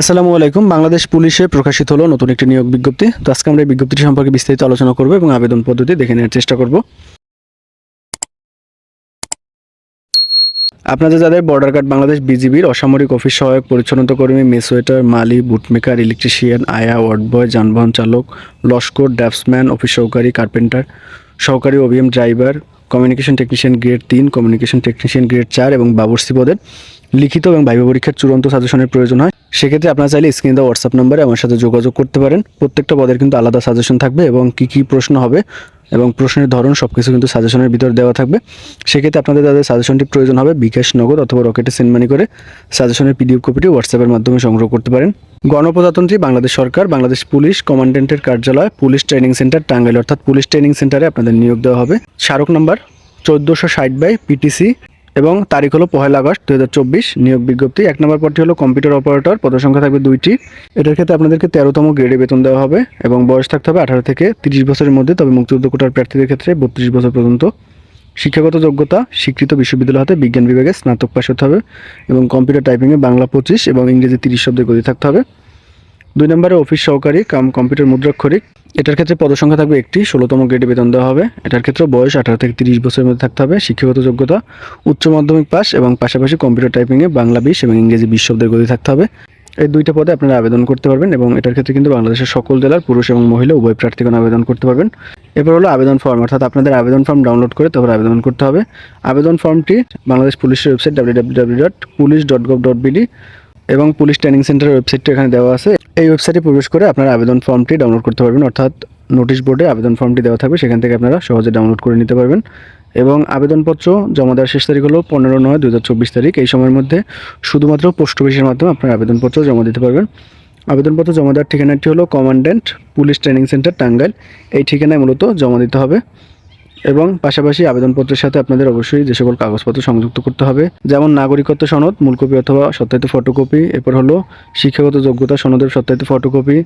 আসসালামু আলাইকুম। বাংলাদেশ পুলিশে প্রকাশিত হলো নতুন একটি নিয়োগ বিজ্ঞপ্তি। তো আজকে আমরা এই বিজ্ঞপ্তিটি সম্পর্কে বিস্তারিত আলোচনা করব এবং আবেদন পদ্ধতি দেখে নেওয়ার চেষ্টা করব। আপনাদের যাদের বর্ডার গার্ড বাংলাদেশ বিজিবির অসামরিক অফিস সহায়ক পরিচ্ছন্নতা কর্মী মেসোয়েটার মালি বুটমেকার ইলেকট্রিশিয়ান আয়া ওয়ার্ড বয় যানবাহন চালক লস্কর ড্যাপসম্যান অফিস সহকারী কার্পেন্টার সহকারী OBM driver communication technician grade তিন কমিউনিকেশন টেকনিশিয়ান গ্রেড চার এবং বাবুর্সি পদের লিখিত এবং ভাইবা পরীক্ষার চূড়ান্ত সাজেশনের প্রয়োজন হয়। সেক্ষেত্রে আপনারা চাইলে স্ক্রিনে দেওয়া হোয়াটসঅ্যাপ নাম্বারে আমার সাথে যোগাযোগ করতে পারেন। প্রত্যেকটা পদের কিন্তু আলাদা সাজেশন থাকবে এবং কী কী প্রশ্ন হবে এবং প্রশ্নের ধরন সব কিছু কিন্তু সাজেশনের ভিতর দেওয়া থাকবে। সেক্ষেত্রে আপনাদের তাদের সাজেশনটি প্রয়োজন হবে বিকাশ নগদ অথবা রকেটে সেন্ড মানি করে সাজেশনের পিডিএফ কপিটি হোয়াটসঅ্যাপের মাধ্যমে সংগ্রহ করতে পারেন। গণপ্রজাতন্ত্রী বাংলাদেশ সরকার, বাংলাদেশ পুলিশ কমান্ডেন্টের কার্যালয়, পুলিশ ট্রেনিং সেন্টার টাঙ্গাইল অর্থাৎ পুলিশ ট্রেনিং সেন্টারে আপনাদের নিয়োগ দেওয়া হবে। স্মারক নাম্বার চোদ্দোশো ষাট বাই পিটিসি এবং তারিখ হলো পহেলা আগস্ট দু হাজার চব্বিশ। নিয়োগ বিজ্ঞপ্তি, এক নম্বর পদটি হলো কম্পিউটার অপারেটর পদসংখ্যা থাকবে দুইটি। এটার ক্ষেত্রে আপনাদেরকে তেরোতম গ্রেডে বেতন দেওয়া হবে এবং বয়স থাকতে হবে আঠারো থেকে তিরিশ বছরের মধ্যে, তবে মুক্তিযুদ্ধ কোটার প্রার্থীদের ক্ষেত্রে বত্রিশ বছর পর্যন্ত। শিক্ষাগত যোগ্যতা, স্বীকৃত বিশ্ববিদ্যালয় হতে বিজ্ঞান বিভাগে স্নাতক পাশ হতে হবে এবং কম্পিউটার টাইপিংয়ে বাংলা পঁচিশ এবং ইংরেজি তিরিশ শব্দের গতি থাকতে হবে। দুই নম্বরে অফিস সহকারী, কাম কম্পিউটার মুদ্রাক্ষরিক। এটার ক্ষেত্রে পদসংখ্যা থাকবে একটি, ষোলোতম গ্রেডে বেতন দেওয়া হবে। এটার ক্ষেত্রে বয়স আঠারো থেকে তিরিশ বছরের মধ্যে থাকতে হবে। শিক্ষাগত যোগ্যতা, উচ্চ মাধ্যমিক পাস এবং পাশাপাশি কম্পিউটার টাইপিংয়ে বাংলা, বিশ এবং ইংরেজি বিশ শব্দের গতি থাকতে হবে। এই দুইটা পদে আপনারা আবেদন করতে পারবেন এবং এটার ক্ষেত্রে কিন্তু বাংলাদেশের সকল জেলার পুরুষ এবং মহিলা উভয় প্রার্থীগণ আবেদন করতে পারবেন। এরপর হলো আবেদন ফর্ম, অর্থাৎ আপনাদের আবেদন ফর্ম ডাউনলোড করে তারপর আবেদন করতে হবে। আবেদন ফর্মটি বাংলাদেশ পুলিশের website W dot police dot gov dot BD এবং পুলিশ ট্রেনিং সেন্টারের ওয়েবসাইটটি এখানে দেওয়া আছে। এই ওয়েবসাইটে প্রবেশ করে আপনারা আবেদন ফর্মটি ডাউনলোড করতে পারবেন। অর্থাৎ নোটিশ বোর্ডে আবেদন ফর্মটি দেওয়া থাকবে। সেখান থেকে আপনারা সহজে ডাউনলোড করে নিতে পারবেন। এবং আবেদনপত্র জমা দেওয়ার শেষ তারিখ হলো পনেরো নয় দু তারিখ। এই সময়ের মধ্যে শুধুমাত্র পোস্ট অফিসের মাধ্যমে আপনারা আবেদনপত্র জমা দিতে পারবেন। আবেদনপত্র জমা দেওয়ার ঠিকানাটি হলো commandant police training centre Tangail. এই ঠিকানায় মূলত জমা দিতে হবে। এবং পাশাপাশি আবেদনপত্রের সাথে আপনাদের অবশ্যই যে সকল কাগজপত্র সংযুক্ত করতে হবে, যেমন নাগরিকত্ব সনদ, মূলকপি অথবা সত্যায়িত ফটোকপি, এরপর হলো শিক্ষাগত যোগ্যতা সনদের সত্যায়িত ফটোকপি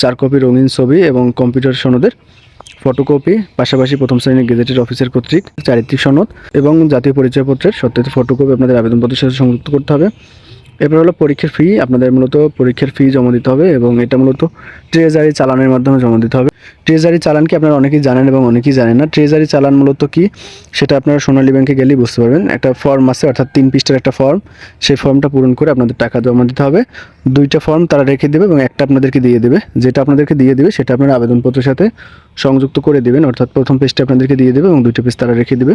চার কপি রঙিন ছবি এবং কম্পিউটার সনদের ফটোকপি, পাশাপাশি প্রথম শ্রেণির গেজেটের অফিসের কর্তৃক চারিত্রিক সনদ এবং জাতীয় পরিচয়পত্রের সত্যায়িত ফটোকপি আপনাদের আবেদনপত্রের সাথে সংযুক্ত করতে হবে। এরপর হলো পরীক্ষার ফি আপনাদের মূলত পরীক্ষার ফি জমা দিতে হবে এবং এটা মূলত ট্রেজারি চালানের মাধ্যমে জমা দিতে হবে। ট্রেজারি চালান কি আপনারা অনেকেই জানেন এবং অনেকেই জানেন না। ট্রেজারি চালান মূলত কি? সেটা আপনারা সোনালী ব্যাংকে গেলেই বুঝতে পারবেন। একটা ফর্ম আছে, অর্থাৎ তিন পৃষ্ঠার একটা ফর্ম সেই ফর্মটা পূরণ করে আপনাদের টাকা জমা দিতে হবে। দুইটা ফর্ম তারা রেখে দেবে এবং একটা আপনাদেরকে দিয়ে দেবে। যেটা আপনাদেরকে দিয়ে দেবে, সেটা আপনারা আবেদনপত্রের সাথে সংযুক্ত করে দেবেন। অর্থাৎ প্রথম পেজটা আপনাদেরকে দিয়ে দেবে এবং দুইটা পেজ তারা রেখে দেবে।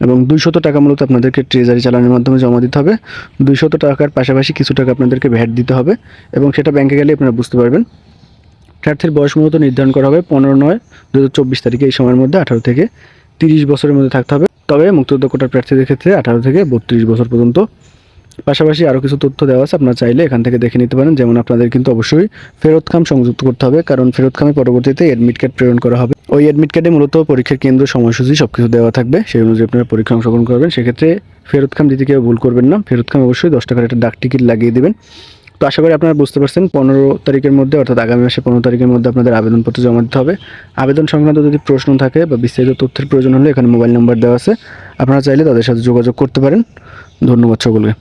এবং দুইশত টাকা মূলত আপনাদেরকে ট্রেজারি চালানের মাধ্যমে জমা দিতে হবে। দুইশত টাকার পাশাপাশি কিছু টাকা আপনাদেরকে ভ্যাট দিতে হবে এবং সেটা ব্যাংকে গেলে আপনারা বুঝতে পারবেন। প্রার্থীর বয়স মূলত নির্ধারণ করা হবে পনেরো নয় দু হাজার এই সময়ের মধ্যে, আঠারো থেকে তিরিশ বছরের মধ্যে থাকতে হবে। তবে মুক্তিযুদ্ধ কোটার প্রার্থীদের ক্ষেত্রে আঠারো থেকে বত্রিশ বছর পর্যন্ত। পাশাপাশি আরও কিছু তথ্য দেওয়া আছে, আপনারা চাইলে এখান থেকে দেখে নিতে পারেন। যেমন আপনাদের কিন্তু অবশ্যই ফেরত খাম সংযুক্ত করতে হবে, কারণ ফেরত খামে পরবর্তীতে অ্যাডমিট কার্ড প্রেরণ করা হবে। ওই অ্যাডমিট কার্ডে মূলত পরীক্ষার কেন্দ্র সময়সূচি সব কিছু দেওয়া থাকবে, সেই অনুযায়ী আপনারা পরীক্ষা অংশগ্রহণ করবেন। সেক্ষেত্রে ফেরত খাম দিতে কেউ ভুল করবেন না। ফেরত খাম অবশ্যই দশ টাকার একটা ডাক টিকিট লাগিয়ে দেবেন। তো আশা করি আপনারা বুঝতে পারছেন, পনেরো তারিখের মধ্যে, অর্থাৎ আগামী মাসে পনেরো তারিখের মধ্যে আপনাদের আবেদনপত্র জমা দিতে হবে। আবেদন সংক্রান্ত যদি প্রশ্ন থাকে বা বিস্তারিত তথ্যের প্রয়োজন হলে এখানে মোবাইল নাম্বার দেওয়া আছে। আপনারা চাইলে তাদের সাথে যোগাযোগ করতে পারেন। ধন্যবাদ সকলকে।